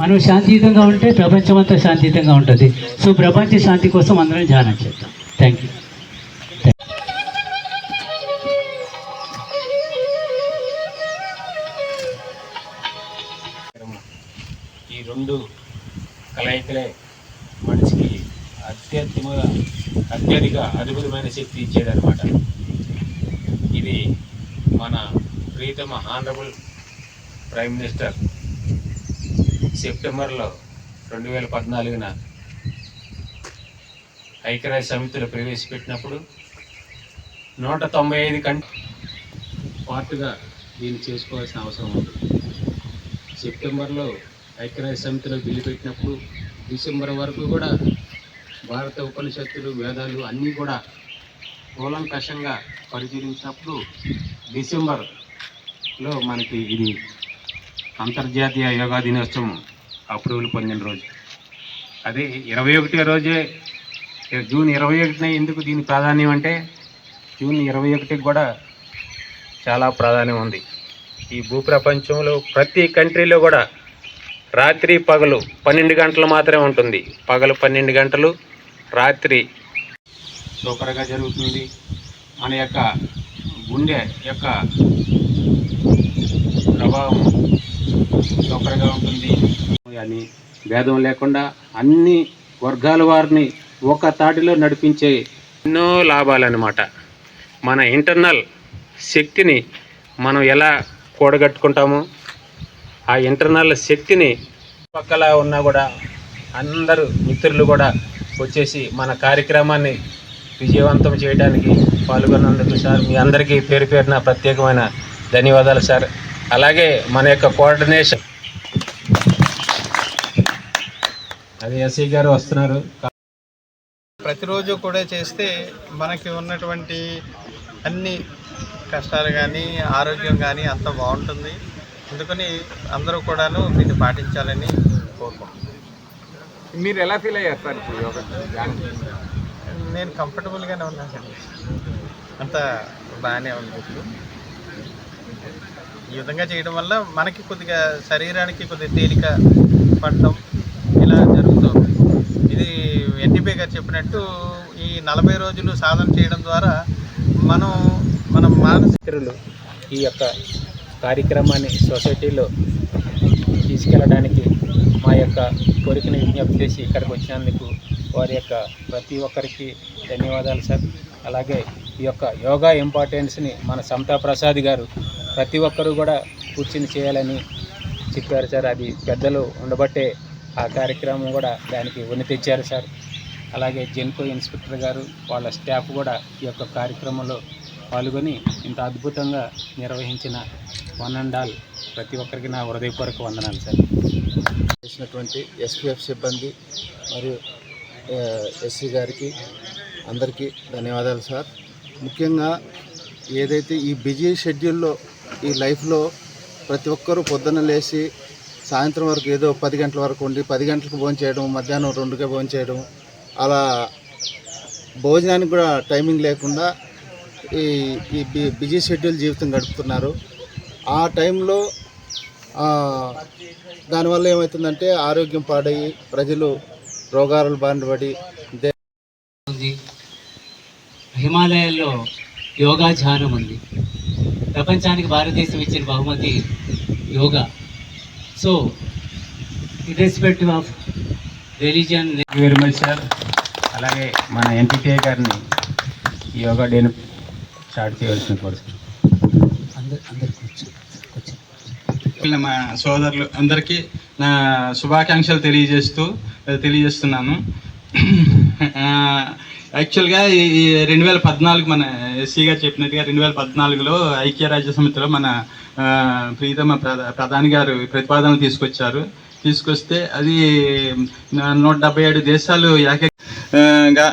మనం శాంతియుతంగా ఉంటే ప్రపంచం అంతా శాంతియుతంగా ఉంటుంది. సో ప్రపంచ శాంతి కోసం అందరం ధ్యానం చేద్దాం. థ్యాంక్ యూ ఈ రెండు కలయికలే మనిషికి అత్యధిక అత్యధిక అద్భుతమైన శక్తి ఇచ్చేదనమాట ఇది మన ప్రీతమ ఆనరబుల్ ప్రైమ్ మినిస్టర్ సెప్టెంబర్లో రెండు వేల పద్నాలుగున ఐక్యరాజ్య సమితిలో ప్రవేశపెట్టినప్పుడు నూట తొంభై ఐదు కంటే పార్టుగా దీన్ని చేసుకోవాల్సిన అవసరం ఉంది. సెప్టెంబర్లో ఐక్యరాజ్య సమితిలో బిల్లు పెట్టినప్పుడు డిసెంబర్ వరకు కూడా భారత ఉపనిషత్తులు వేదాలు అన్నీ కూడా కూలంకషంగా పరిశీలించినప్పుడు డిసెంబర్లో మనకి ఇది అంతర్జాతీయ యోగా దినోత్సవం అప్రూవల్ పొందిన రోజు. అదే ఇరవై ఒకటి రోజే జూన్ ఇరవై ఒకటిన ఎందుకు దీని ప్రాధాన్యం అంటే జూన్ ఇరవై ఒకటికి కూడా చాలా ప్రాధాన్యం ఉంది. ఈ భూప్రపంచంలో ప్రతి కంట్రీలో కూడా రాత్రి పగలు పన్నెండు గంటలు మాత్రమే ఉంటుంది. పగలు పన్నెండు గంటలు రాత్రి సూపర్గా జరుగుతుంది. మన యొక్క గుండె యొక్క సూపర్గా ఉంటుంది. అని భేదం లేకుండా అన్ని వర్గాల వారిని ఒక తాటిలో నడిపించే ఎన్నో లాభాలన్నమాట. మన ఇంటర్నల్ శక్తిని మనం ఎలా కూడగట్టుకుంటామో? ఆ ఇంటర్నల్ శక్తిని పక్కల ఉన్నా కూడా అందరూ మిత్రులు కూడా వచ్చేసి మన కార్యక్రమాన్ని విజయవంతం చేయడానికి పాల్గొన్నందుకు సార్ మీ అందరికీ పేరు పేరున ప్రత్యేకమైన ధన్యవాదాలు సార్. అలాగే మన యొక్క కోఆర్డినేషన్. అది ఎస్ఐ గారు వస్తున్నారు. ప్రతిరోజు కూడా చేస్తే మనకి ఉన్నటువంటి అన్ని కష్టాలు కానీ ఆరోగ్యం కానీ అంత బాగుంటుంది. అందుకని అందరూ కూడాను దీన్ని పాటించాలని కోరుకుంటున్నాను మీరు ఎలా ఫీల్ అయ్యారు సార్ ఇప్పుడు యోగా ధ్యానం చేసి? నేను కంఫర్టబుల్గానే ఉన్నానండి అంత బాగానే ఉంది ఇప్పుడు. ఈ విధంగా చేయడం వల్ల మనకి కొద్దిగా శరీరానికి కొద్దిగా తేలిక పడటం ఇలా జరుగుతుంది. ఇది ఎన్టీపీ గారు చెప్పినట్టు ఈ నలభై రోజులు సాధన చేయడం ద్వారా మనం మన మానసికరులు ఈ యొక్క కార్యక్రమాన్ని సొసైటీలో తీసుకెళ్ళడానికి మా యొక్క కోరికను విజ్ఞప్తి చేసి ఇక్కడికి వచ్చినందుకు వారి యొక్క ప్రతి ఒక్కరికి ధన్యవాదాలు సార్. అలాగే ఈ యొక్క యోగా ఇంపార్టెన్స్ని మన సమతా ప్రసాద్ గారు ప్రతి ఒక్కరూ కూడా కూర్చుని చేయాలని చెప్పారు సార్. అది పెద్దలు ఉండబట్టే ఆ కార్యక్రమం కూడా దానికి ఉన్ని తెచ్చారు సార్. అలాగే జెన్కో ఇన్స్పెక్టర్ గారు వాళ్ళ స్టాఫ్ కూడా ఈ యొక్క కార్యక్రమంలో పాల్గొని ఇంత అద్భుతంగా నిర్వహించిన వన్ అండ్ ఆల్ ప్రతి ఒక్కరికి నా హృదయపూర్వక వందనాలు సార్. చేసినటువంటి ఎస్పీఎఫ్ సిబ్బంది మరియు ఎస్సీ గారికి అందరికీ ధన్యవాదాలు సార్. ముఖ్యంగా ఏదైతే ఈ బిజీ షెడ్యూల్లో ఈ లైఫ్లో ప్రతి ఒక్కరూ పొద్దున్న లేచి సాయంత్రం వరకు ఏదో పది గంటల వరకు ఉండి పది గంటలకు భోజనం చేయడం మధ్యాహ్నం రెండుకే భోజనం చేయడం అలా భోజనానికి కూడా టైమింగ్ లేకుండా ఈ ఈ బిజీ షెడ్యూల్ జీవితం గడుపుతున్నారు. ఆ టైంలో దానివల్ల ఏమవుతుందంటే ఆరోగ్యం పాడయ్యి ప్రజలు రోగాలు బారిన పడి హిమాలయాల్లో యోగా ధ్యానం ఉంది. ప్రపంచానికి భారతదేశం ఇచ్చిన బహుమతి yoga. So irrespective of religion very much sir అలాగే మన ఎన్టీటీఐ గారిని యోగా డేను స్టార్ట్ చేయవలసిన కూర్చో మా సోదరులు అందరికీ నా శుభాకాంక్షలు తెలియజేస్తూ తెలియజేస్తున్నాను. యాక్చువల్గా ఈ రెండు వేల పద్నాలుగు మన ఎస్సీ గారు చెప్పినట్టుగా రెండు వేల పద్నాలుగులో ఐక్యరాజ్య సమితిలో మన ప్రీతమ ప్రధా ప్రధాని గారు ప్రతిపాదనలు తీసుకొచ్చారు. తీసుకొస్తే అది నూట డెబ్బై ఏడు దేశాలు యాకే గా